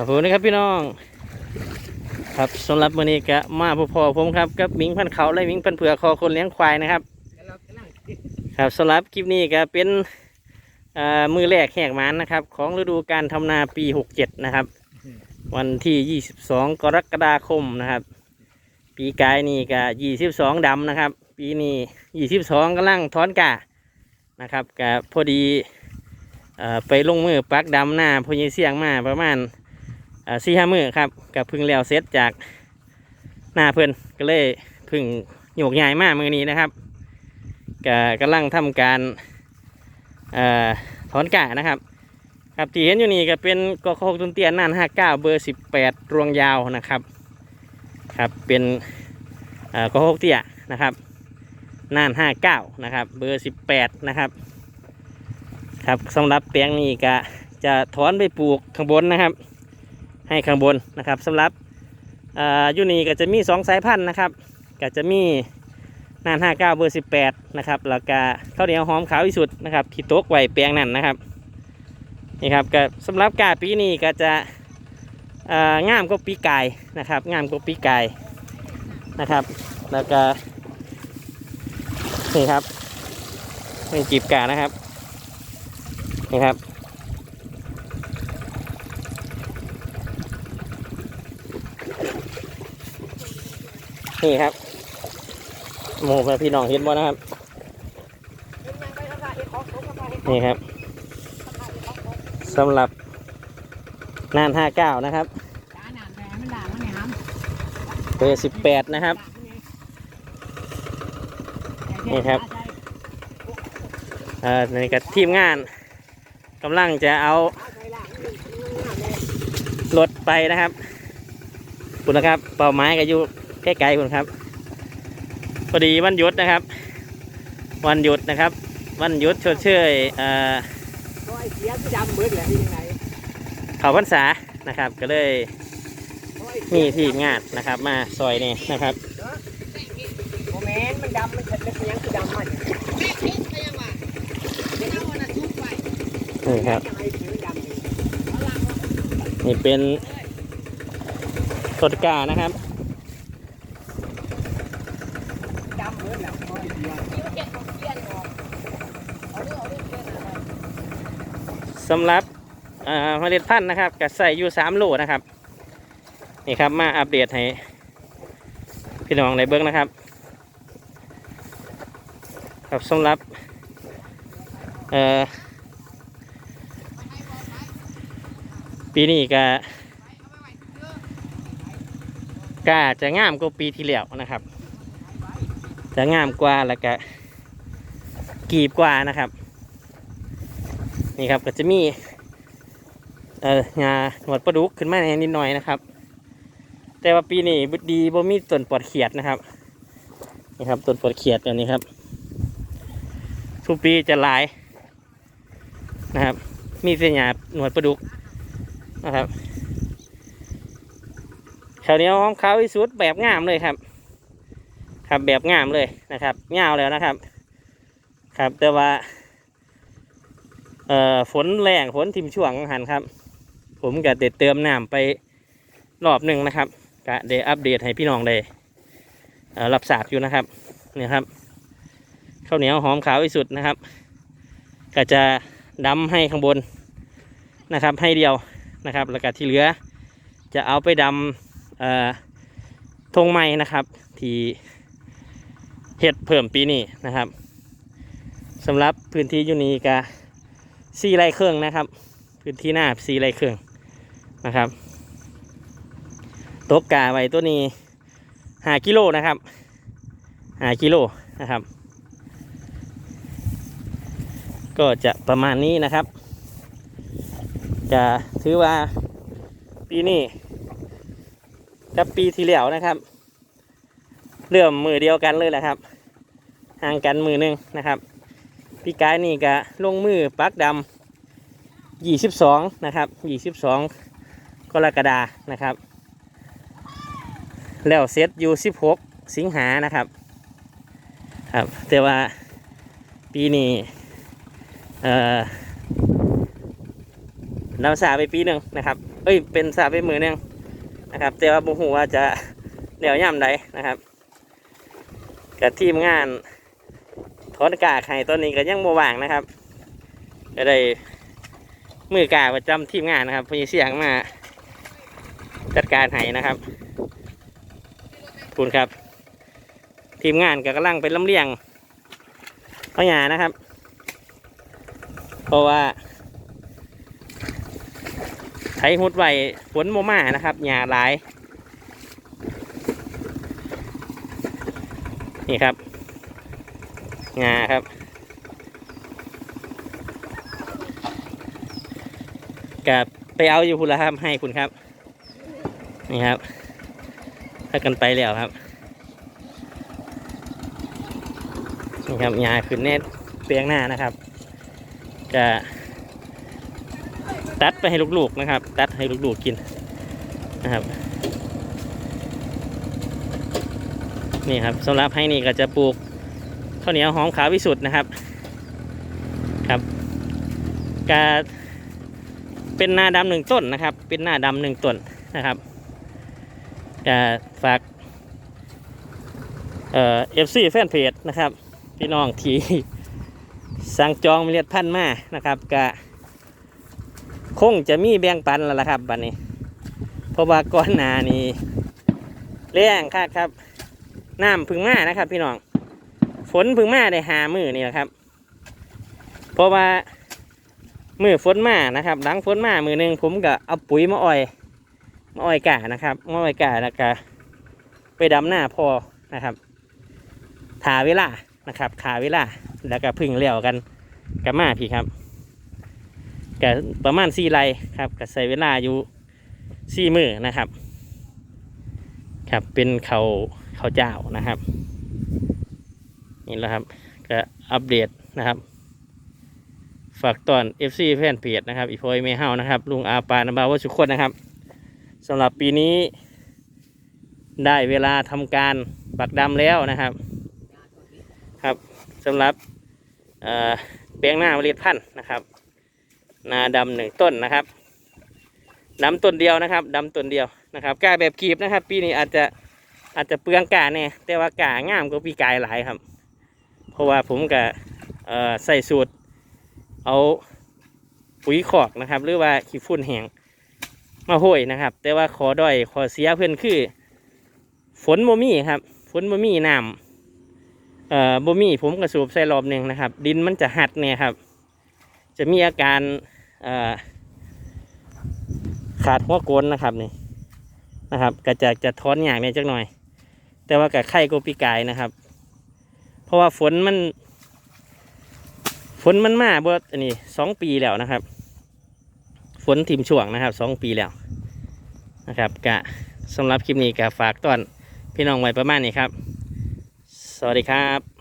ครับผมนะครับพี่น้อง ครับสำหรับวันนี้ก็มาพอๆผมครับกับมิงพันเขาและมิงพันเผือกคอคนเลี้ยงควายนะครับ ครับสำหรับคลิปนี้ก็เป็นมือแรกแหกมันนะครับ ของฤดูการทำนาปี 67 นะครับ วันที่ 22 กรกฎาคมนะครับ ปีกายนี่ก็22ดำนะครับ ปีนี้22กำลังถอนกานะครับก็พอดีอไปลงมือปักดำหน้าพญเสียงมาประมาณ สี่ห้ามือครับกับพึ่งแล้วเสร็จจากหน้าเพิ่อนก็เลยพึ่งโยกย้ายมากมือนี้นะครับก็กำลังทำการอถอนกานะครับ ครับที่เห็นอยู่นี่ก็เป็นกอโคกตุนเตียนน่านห้าเก้าเบอร์สิบแปดรวงยาวนะครับครับเป็นเอ่อกอโคกเตี้ยนะครับน่านห้าเก้านะครับเบอร์สิบแปดนะครับครับสำหรับแปลงนี้ก็จะถอนไปปลูกข้างบนนะครับ ให้ข้างบนนะครับสำหรับยูนีก็จะมีสองสายพันธุ์นะครับก็จะมีนานห้าเก้าเบอร์สิบแปดนะครับแล้วก็ข้าวเหนียวหอมขาวที่สุดนะครับที่โต๊กไว้แปลงนั่นนะครับนี่ครับก็สำหรับกาปีนี้ก็จะเอ่องามก็ปีกายนะครับงามก็ปีกายนะครับ แล้วก็นี่ครับนี่จีบกานะครับนี่ครับ นี่ครับโมกพี่น้องเห็นบ่นะครับ นี่ครับสำหรับน่านห้าเก้านะครับเบอร์สิบแปดนะครับ นี่ครับเอ่อนี่กับทีมงานกำลังจะเอารถไปนะครับคุณนะครับเป้าหมายก็อยู่ ใกล้ๆคุณครับพอดีวันหยุดนะครับ วันหยุดนะครับ วันหยุดชดเชยเอ่อเสียที่ดำเขาพรรษานะครับ ก็เลยมีทีมงานนะครับ มาซอยนี่นะครับโมเมนต์มันดำมันเฉดมันยังคือดำมันนี่ครับนี่เป็นต้นกานะครับ ดำเบิดแหละเพราะไอ้เสำหรับเอ่อเมล็ดพันธุ์นะครับก็ใส่อยู่สามโลนะครับ นี่ครับมาอัปเดตให้พี่น้องในเบิ้องนะครับครับสำหรับปีนี้ก็กาจะงามกว่าปีที่แล้วนะครับ จะงามกว่าแล้วก็กีบกว่านะครับ นี่ครับก็จะมีเอ่องาหนวดปลาดุกขึ้นมาในนิดหน่อยนะครับ แต่ว่าปีนี้บุดีบ่มีต้นปอดเขียดนะครับนี่ครับต้นปอดเขียดตัวนี้ครับทุกปีจะหลายนะครับ มีเสียหยาหนวดปลาดุกนะครับแถวนี้หอมขาที่สุดแบบงามเลยครับ ครับแบบงามเลยนะครับเงาวแล้วนะครับ ครับแต่ว่าเอ่อฝนแรงฝนทิมช่วงหันครับ ผมก็เด็ดเติมน้ำไปรอบหนึ่งนะครับก็ได้อัปเดตให้พี่น้องได้เอ่อรับทราบอยู่นะครับเนี่ยครับข้าวเหนียวหอมขาวที่สุดนะครับ ก็จะดำให้ข้างบนนะครับ ให้เดียวนะครับ แล้วก็ที่เหลือ จะเอาไปดำเอ่อธงไม้นะครับ ที่ เห็ดเพิ่มปีนี้นะครับสำหรับพื้นที่อยู่นี้ก็สี่ไร่เครื่องนะครับ พื้นที่หน้าสี่ไร่เครื่องนะครับตกกาไว้ตัวนี้หากิโลนะครับหากิโลนะครับ ก็จะประมาณนี้นะครับ จะถือว่าปีนี้กับปีที่แล้วนะครับ เริ่มมือเดียวกันเลยแหละครับ ห่างกันมือหนึงนะครับพี่กายนี่ก็ลงมือปักดำยี่สิบสองนะครับยี่สิบสองกรกฎานะครับ แล้วเซตอยู่สิบหกสิงหานะครับครับแต่ว่าปีนี้เอ่อเราสาไปปีหนึ่งนะครับไปอ้ยเป็นสาไปมือหนึงนะครับ แต่ว่าบุหูว่าจะเดี๋ยวย่ำใดนะครับ กับทีมงานถอนกาไข่ตอนนี้ก็ยังบ่ว่างนะครับก็ได้มือกาประจำทีมงานนะครับพญเสียงมาจัดการให้นะครับคุณครับ ทีมงานก็กำลังไปลำเลียงเอาหยานะครับ เพราะว่าไถหุดไว้ฝนโมมานะครับหญ้าหลาย นี่ครับหญ้าครับ กับไปเอาอยู่พุ่นละครับให้คุณครับ นี่ครับถ้ากันไปแล้วครับ นี่ครับหญ้าขึ้นเน็ตเปียงหน้านะครับจะตัดไปให้ลูกๆนะครับ ตัดให้ลูกๆกินนะครับ นี่ครับสำหรับให้นี่ก็จะปลูกข้าวเหนียวหอมขาววิสุทธ์นะครับครับกาเป็นหน้าดำหนึ่งต้นนะครับ เป็นหน้าดำหนึ่งต้นนะครับจะฝากเอ่อฟซีแฟนเพจนะครับ พี่น้องที่สั่งจองเมล็ดพันธุ์มานะครับก็คงจะมีแบ่งปันแล้วละครับบัดนี้ เพราะว่าก่อนหน้านี้แรงคักครับ น้ำพึ่งมานะครับ พี่น้อง ฝนพึ่งมาได้หามือนี่แหละครับ เพราะว่ามือฝนมานะครับ หลังฝนมามือหนึ่งผมก็เอาปุ๋ยมาอ้อยมาอ้อยกานะครับมาอ้อยกาแล้วก็ไปดำหน้าพอนะครับถาเวลานะครับขาเวลาแล้วก็พึ่งเลี้ยวกันกับมาพี่ครับก็ประมาณสี่ไรครับก็ใส่เวลาอยู่สี่มือนะครับ ครับเป็นเขาเข้าวเจ้านะครับ นี่แหละครับก็อัปเดตนะครับ ฝากตอน FC แฟนเพจนะครับ อีพอยเมเฮานะครับ ลุงอาปานบาวสุขคนนะครับสำหรับปีนี้ได้เวลาทำการปักดำแล้วนะครับ ครับสำหรับเออแปลงหน้าเมล็ดพันธุ์นะครับ นาดำหนึ่งต้นนะครับดำต้นเดียวนะครับดำต้นเดียวนะครับกล้าแบบกีบนะครับ ปีนี้อาจจะ อาจจะเปลืองกาเนี่ยแต่ว่ากางามกว่าปีกายหลายครับ เพราะว่าผมกับเอ่อใส่สูตร เอาปุ๋ยขอกนะครับ หรือว่าขี้ฝุ่นแห้งมาห้อยนะครับ แต่ว่าขอด้อยขอเสียเพื่อนคือ ฝนบ่มีครับ ฝนบ่มีน้ำเอ่อบ่มีผมกระสูบใส่รอบหนึ่งนะครับ ดินมันจะหัดเนี่ยครับ จะมีอาการขาดหัวโกนนะครับนี่นะครับก็จะจะท้อนอย่างนี้จักหน่อย แต่ว่ากับไข่โกปีกายนะครับ เพราะว่าฝนมัน ฝนมันมาเบิดอันนี้สองปีแล้วนะครับ ฝนทิมช่วงนะครับสองปีแล้วนะครับกะสำหรับคลิปนี้กะฝากตอนพี่น้องไว้ประมาณนี้ครับ สวัสดีครับ